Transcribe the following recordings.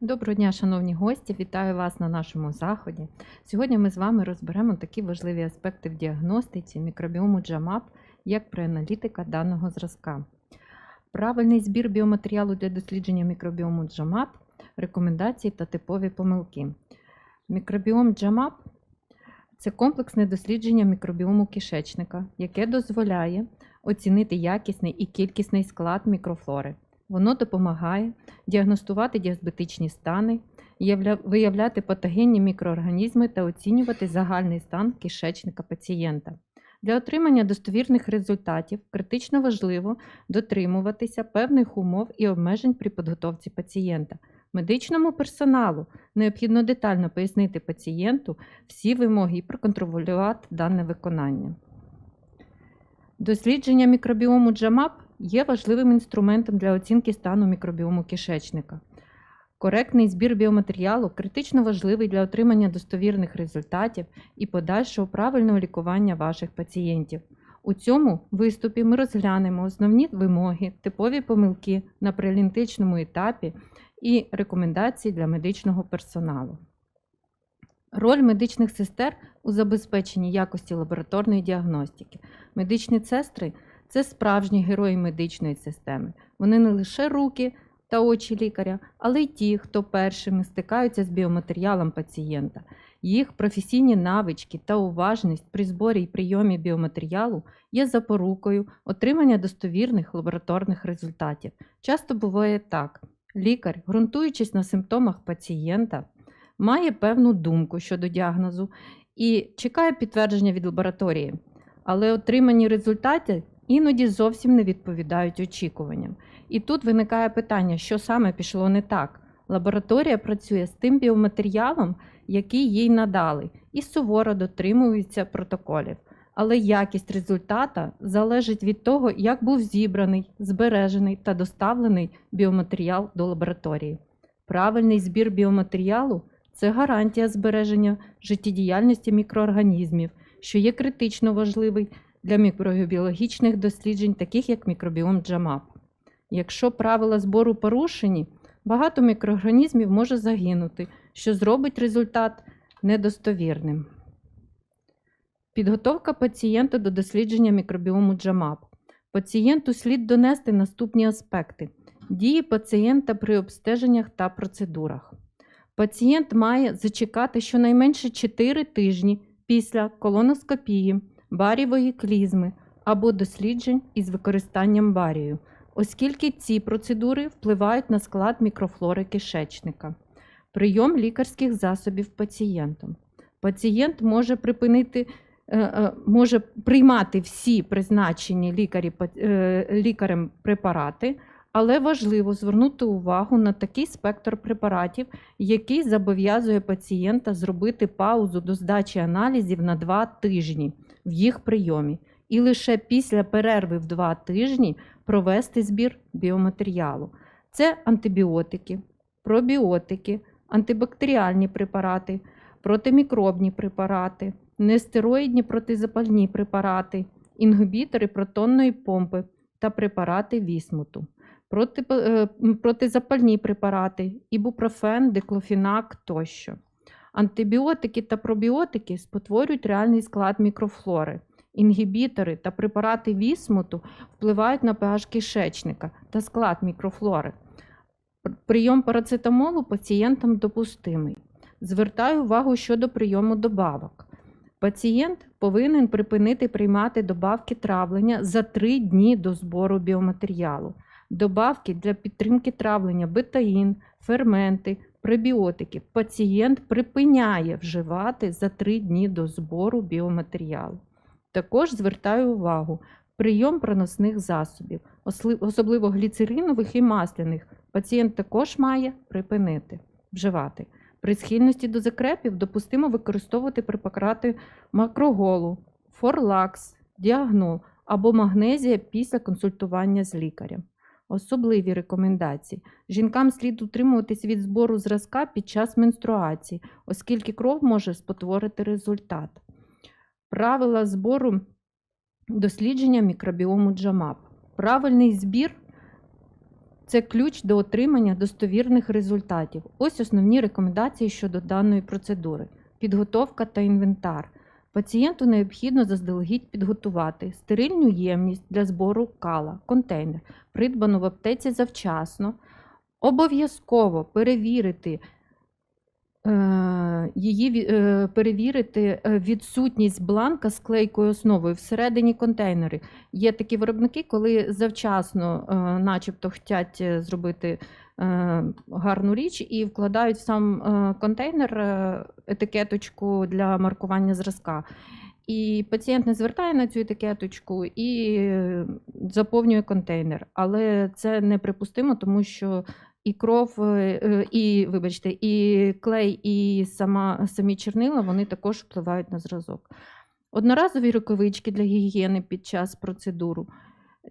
Доброго дня, шановні гості! Вітаю вас на нашому заході. Сьогодні ми з вами розберемо такі важливі аспекти в діагностиці мікробіому GMAP, як преаналітика даного зразка. Правильний збір біоматеріалу для дослідження мікробіому GMAP, рекомендації та типові помилки. Мікробіом GMAP – це комплексне дослідження мікробіому кишечника, яке дозволяє оцінити якісний і кількісний склад мікрофлори. Воно допомагає діагностувати діабетичні стани, виявляти патогенні мікроорганізми та оцінювати загальний стан кишечника пацієнта. Для отримання достовірних результатів критично важливо дотримуватися певних умов і обмежень при підготовці пацієнта. Медичному персоналу необхідно детально пояснити пацієнту всі вимоги і проконтролювати дане виконання. Дослідження мікробіому GMAP є важливим інструментом для оцінки стану мікробіому кишечника. Коректний збір біоматеріалу критично важливий для отримання достовірних результатів і подальшого правильного лікування ваших пацієнтів. У цьому виступі ми розглянемо основні вимоги, типові помилки на прелінтичному етапі і рекомендації для медичного персоналу. Роль медичних сестер у забезпеченні якості лабораторної діагностики. Медичні сестри це справжні герої медичної системи. Вони не лише руки та очі лікаря, але й ті, хто першими стикаються з біоматеріалом пацієнта. Їх професійні навички та уважність при зборі і прийомі біоматеріалу є запорукою отримання достовірних лабораторних результатів. Часто буває так: лікар, ґрунтуючись на симптомах пацієнта, має певну думку щодо діагнозу і чекає підтвердження від лабораторії, але отримані результати іноді зовсім не відповідають очікуванням. І тут виникає питання, що саме пішло не так. Лабораторія працює з тим біоматеріалом, який їй надали, і суворо дотримується протоколів. Але якість результата залежить від того, як був зібраний, збережений та доставлений біоматеріал до лабораторії. Правильний збір біоматеріалу це гарантія збереження життєдіяльності мікроорганізмів, що є критично важливий для мікробіологічних досліджень, таких як мікробіом GMAP. Якщо правила збору порушені, багато мікроорганізмів може загинути, що зробить результат недостовірним. Підготовка пацієнта до дослідження мікробіому GMAP. Пацієнту слід донести наступні аспекти дії пацієнта при обстеженнях та процедурах. Пацієнт має зачекати щонайменше 4 тижні після колоноскопії, барівої клізми або досліджень із використанням барію, оскільки ці процедури впливають на склад мікрофлори кишечника. Прийом лікарських засобів пацієнтом. Пацієнт може припинити, е, е, може приймати всі призначені лікарі, е, лікарем препарати, але важливо звернути увагу на такий спектр препаратів, який зобов'язує пацієнта зробити паузу до здачі аналізів на 2 тижні в їх прийомі, і лише після перерви в 2 тижні провести збір біоматеріалу. Це антибіотики, пробіотики, антибактеріальні препарати, протимікробні препарати, нестероїдні протизапальні препарати, інгібітори протонної помпи та препарати вісмуту проти, е, протизапальні препарати, ібупрофен, диклофінак тощо. Антибіотики та пробіотики спотворюють реальний склад мікрофлори. Інгібітори та препарати вісмуту впливають на pH кишечника та склад мікрофлори. Прийом парацетамолу пацієнтам допустимий. Звертаю увагу щодо прийому добавок. Пацієнт повинен припинити приймати добавки травлення за 3 дні до збору біоматеріалу. Добавки для підтримки травлення, бетаїн, ферменти, пребіотики пацієнт припиняє вживати за 3 дні до збору біоматеріалу. Також звертаю увагу, прийом проносних засобів, особливо гліцеринових і масляних, пацієнт також має припинити вживати. При схильності до закрепів допустимо використовувати препарати макроголу, форлакс, діагнол або магнезія після консультування з лікарем. Особливі рекомендації. Жінкам слід утримуватись від збору зразка під час менструації, оскільки кров може спотворити результат. Правила збору дослідження мікробіому GMAP. Правильний збір Це ключ до отримання достовірних результатів. Ось основні рекомендації щодо даної процедури: підготовка та інвентар. Пацієнту необхідно заздалегідь підготувати стерильну ємність для збору кала, контейнер, придбану в аптеці завчасно, обов'язково перевірити. Е, Її е, перевірити е, відсутність бланка з клейкою основою всередині контейнери. Є такі виробники, коли завчасно, начебто, хочуть зробити гарну річ і вкладають в сам контейнер етикеточку для маркування зразка. І пацієнт не звертає на цю етикеточку і заповнює контейнер. Але це неприпустимо, тому що і кров, е, і вибачте, і клей, і сама самі чернила вони також впливають на зразок. Одноразові рукавички для гігієни під час процедуру,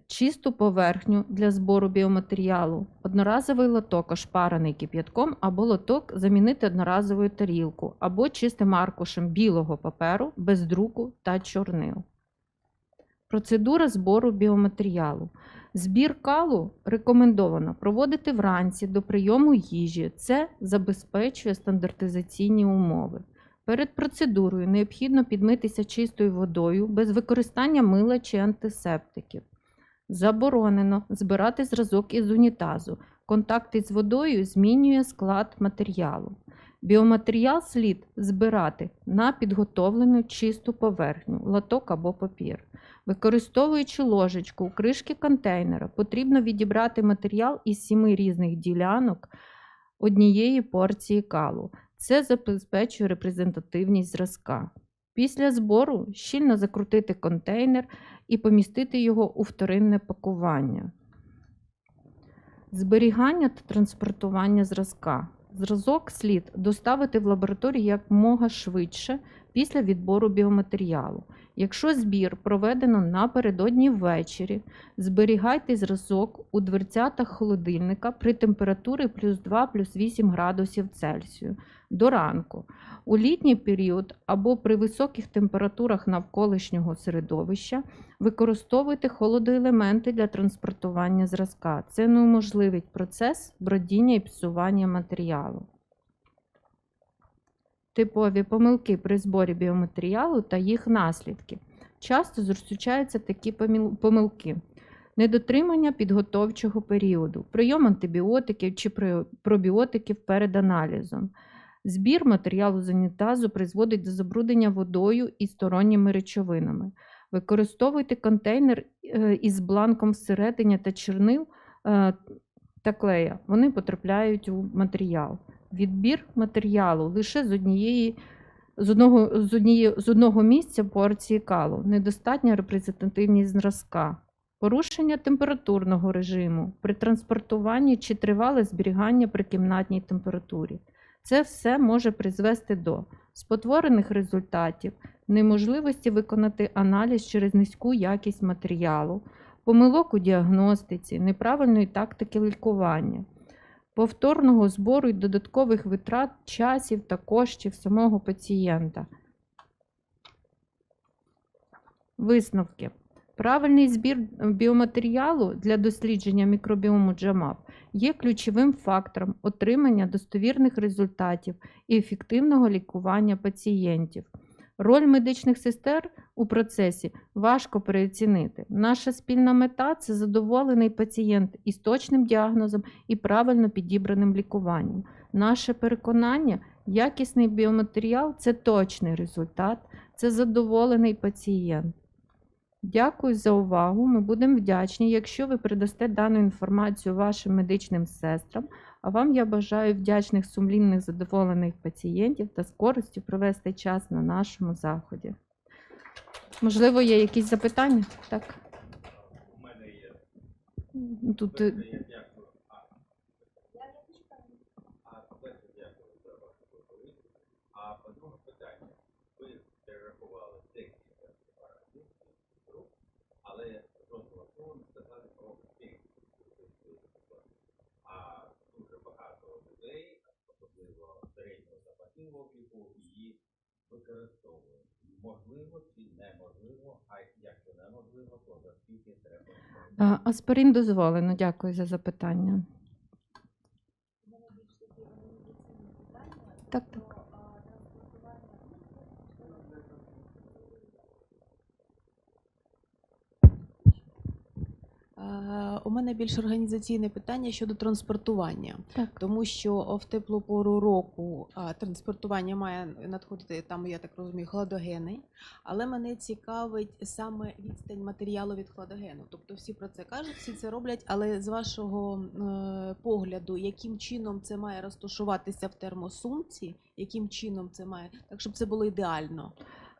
чисту поверхню для збору біоматеріалу, одноразовий лоток, ошпарений кип'ятком, або лоток замінити одноразовою тарілку, або чистим аркушем білого паперу без друку та чорнил. Процедура збору біоматеріалу. Збір калу рекомендовано проводити вранці до прийому їжі. Це забезпечує стандартизаційні умови. Перед процедурою необхідно підмитися чистою водою без використання мила чи антисептиків. Заборонено збирати зразок із унітазу. Контакт із водою змінює склад матеріалу. Біоматеріал слід збирати на підготовлену чисту поверхню, латок або папір. Використовуючи ложечку у кришки контейнера, потрібно відібрати матеріал із сіми різних ділянок однієї порції калу. Це забезпечує репрезентативність зразка. Після збору щільно закрутити контейнер і помістити його у вторинне пакування. Зберігання та транспортування зразка. Зразок слід доставити в лабораторію якомога швидше після відбору біоматеріалу. Якщо збір проведено напередодні ввечері, зберігайте зразок у дверцятах холодильника при температурі плюс 2 плюс 8 градусів Цельсію до ранку. У літній період або при високих температурах навколишнього середовища використовуйте холодоелементи для транспортування зразка. Це неуможливить процес бродіння і псування матеріалу. Типові помилки при зборі біоматеріалу та їх наслідки. Часто зустрічаються такі помилки. Недотримання підготовчого періоду, прийом антибіотиків чи пробіотиків перед аналізом. Збір матеріалу з призводить до забруднення водою і сторонніми речовинами. Використовуйте контейнер е, із бланком всередині та чернил е, та клея. Вони потрапляють у матеріал. Відбір матеріалу лише з однієї. З одного, з, однієї, з одного місця порції калу, недостатня репрезентативність зразка, порушення температурного режиму при транспортуванні чи тривале зберігання при кімнатній температурі. Це все може призвести до спотворених результатів, неможливості виконати аналіз через низьку якість матеріалу, помилок у діагностиці, неправильної тактики лікування, повторного збору і додаткових витрат часів та коштів самого пацієнта. Висновки. Правильний збір біоматеріалу для дослідження мікробіому GMAP є ключовим фактором отримання достовірних результатів і ефективного лікування пацієнтів. Роль медичних сестер у процесі важко переоцінити. Наша спільна мета це задоволений пацієнт із точним діагнозом і правильно підібраним лікуванням. Наше переконання, якісний біоматеріал це точний результат, це задоволений пацієнт. Дякую за увагу. Ми будемо вдячні, якщо ви передасте дану інформацію вашим медичним сестрам. А вам я бажаю вдячних, сумлінних, задоволених пацієнтів та з користю провести час на нашому заході. Можливо, є якісь запитання? Так. У мене є. Тут е, я дякую. А, а дякую за вашу. А по-друге питання. Ви перерахували декілька препаратів, груп, але жодного слова не сказали про техніку. А дуже багато використовують. можливо чи неможливо, а якщо неможливо, то за скільки треба. Аспирин дозволено. Дякую за запитання. Так, так. Е, У мене більш організаційне питання щодо транспортування, Так. тому що в теплу пору року транспортування має надходити там, я так розумію, хладогени. Але мене цікавить саме відстань матеріалу від хладогену. Тобто всі про це кажуть, всі це роблять. Але з вашого е, погляду, яким чином це має розташуватися в термосумці, яким чином це має так, щоб це було ідеально?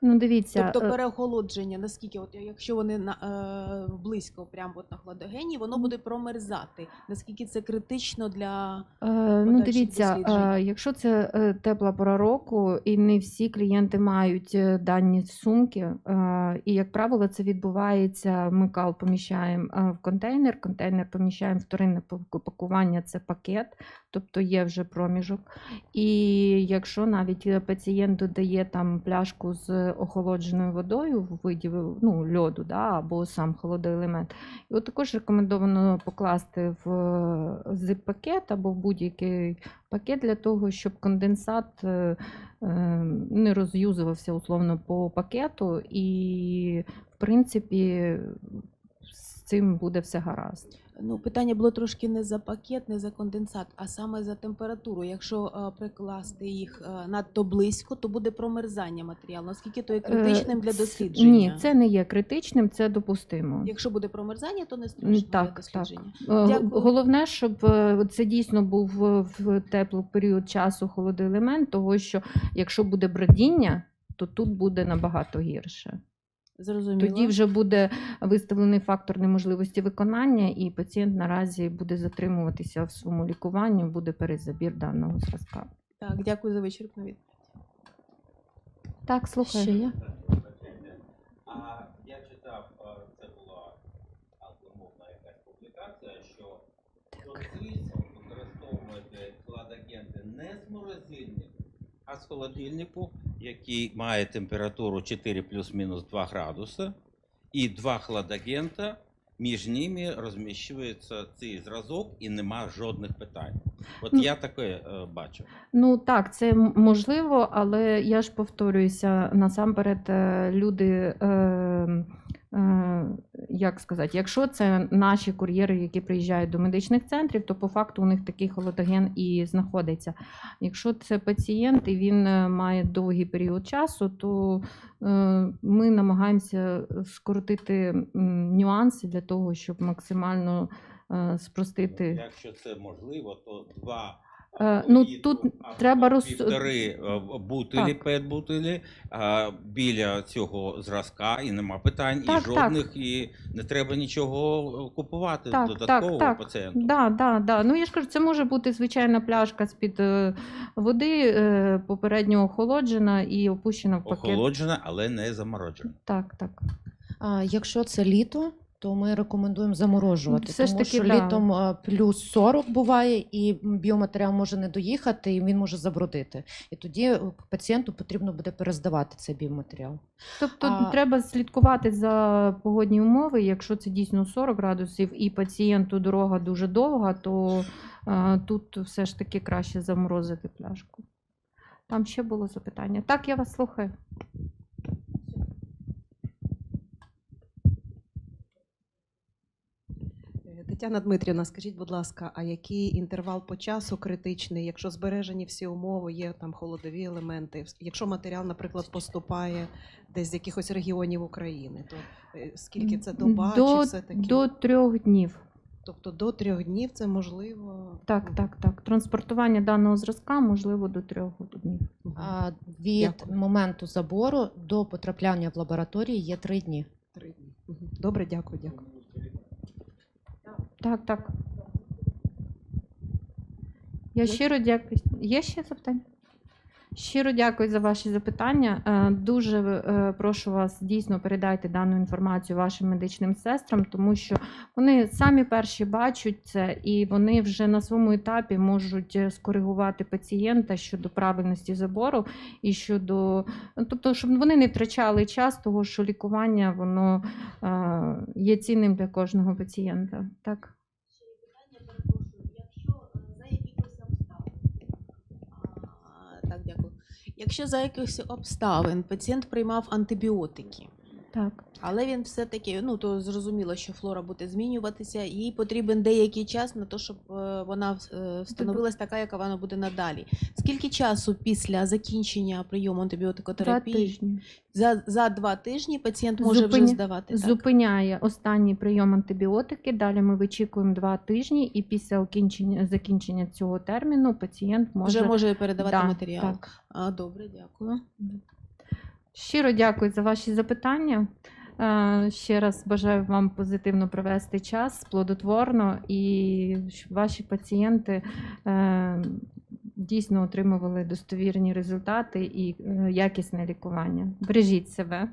Ну, дивіться. Тобто е, переохолодження, наскільки, от якщо вони на е, близько, прямо от на хладогені, воно буде промерзати. Наскільки це критично для Е, ну, дивіться, е, якщо це е, тепла пора року, і не всі клієнти мають е, дані сумки, е, і, як правило, це відбувається, ми кал поміщаємо в контейнер, контейнер поміщаємо вторинне пакування, це пакет, тобто є вже проміжок. І якщо навіть пацієнт додає там пляшку з охолодженою водою в виді ну, льоду да, або сам холодоелемент, його також рекомендовано покласти в зип-пакет або в будь-який пакет для того, щоб конденсат е, е, не роз'юзувався условно по пакету, і в принципі з цим буде все гаразд. Ну питання було трошки не за пакет, не за конденсат, а саме за температуру. Якщо е, прикласти їх е, надто близько, то буде промерзання матеріалу. Наскільки то є критичним для Е, дослідження? Ні, це не є критичним, це допустимо. Якщо буде промерзання, то не страшно так, для дослідження. Е, г- Дякую. Головне, щоб е, це дійсно був е, в теплий період часу холодоелемент, того що якщо буде бродіння, то тут буде набагато гірше. Зрозуміло. Тоді вже буде виставлений фактор неможливості виконання, і пацієнт наразі буде затримуватися в своєму лікуванні, буде перезабір даного зразка. так, дякую за вичерпну відповідь. Так, слухаю. Ще є? Я читав, це була англомовна якась публікація, що використовувати хладагенти не з морозильника, а з холодильнику, який має температуру 4 плюс-мінус 2 градуси, і два хладагента, між ними розміщується цей зразок і нема жодних питань. От Ну, я таке е, бачив. Ну так, це можливо, але я ж повторююся, насамперед е, люди. Е, е, як сказати, якщо це наші кур'єри, які приїжджають до медичних центрів, то по факту у них такий холодоген і знаходиться. Якщо це пацієнт і він е, має довгий період часу, то е, ми намагаємося скоротити нюанси для того, щоб максимально е, спростити. Якщо це можливо, то два. Е, ну, тут або треба роз- півтори е, бутилі, пет бутилі а, біля цього зразка, і нема питань, Так, і так. жодних, і не треба нічого е, купувати Так, додатково так, так. пацієнту. Да, да, да. Ну я ж кажу, це може бути звичайна пляшка з-під е, води, е, попередньо охолоджена і опущена в пакет. Охолоджена, але не заморожена. Так, так. А, якщо це літо, то ми рекомендуємо заморожувати, Все ж тому таки, що да. літом плюс 40 буває, і біоматеріал може не доїхати, і він може забрудити. І тоді е, пацієнту потрібно буде перездавати цей біоматеріал. Тобто А- треба слідкувати за погодні умови. Якщо це дійсно 40 градусів і пацієнту дорога дуже довга, то е, тут все ж таки краще заморозити пляшку. Там ще було запитання. Так, я вас слухаю. Е, Тетяна Дмитрівна, скажіть, будь ласка, а який інтервал по часу критичний, якщо збережені всі умови, є там холодові елементи, якщо матеріал, наприклад, поступає десь з якихось регіонів України, то е, скільки це доба до, чи все таки? до трьох днів. Тобто до трьох днів це можливо? Так, так, так. Транспортування даного зразка можливо до трьох днів. А від Дякую. моменту забору до потрапляння в лабораторії є три дні. Три дні. Добре, дякую, дякую. Так, так. Я щиро дякую. Є ще запитання? Щиро дякую за ваші запитання. Е, Дуже е, прошу вас дійсно передайте дану інформацію вашим медичним сестрам, тому що вони самі перші бачать це, і вони вже на своєму етапі можуть е, скоригувати пацієнта щодо правильності забору і щодо, ну, тобто, щоб вони не втрачали час, того що лікування воно є цінним для кожного пацієнта. Так. Ще є питання, перепрошую. Якщо е, за якихось обставин, а, так, дякую. Якщо за якихось обставин пацієнт приймав антибіотики, Так. але він все-таки, ну то зрозуміло, що флора буде змінюватися, їй потрібен деякий час на те, щоб е, вона е, встановилась така, яка вона буде надалі. Скільки часу після закінчення прийому Два антибіотикотерапії? тижні. За, за два тижні пацієнт може вже Зупиня- здавати. Так? Зупиняє останній прийом антибіотики. Далі ми вичікуємо два тижні, і після окінчення закінчення цього терміну пацієнт може, Вже може передавати Да, матеріал. Так. А, добре, дякую. Щиро дякую за ваші запитання. Е, Ще раз бажаю вам позитивно провести час плодотворно і щоб ваші пацієнти е, дійсно отримували достовірні результати і е, якісне лікування. Бережіть себе.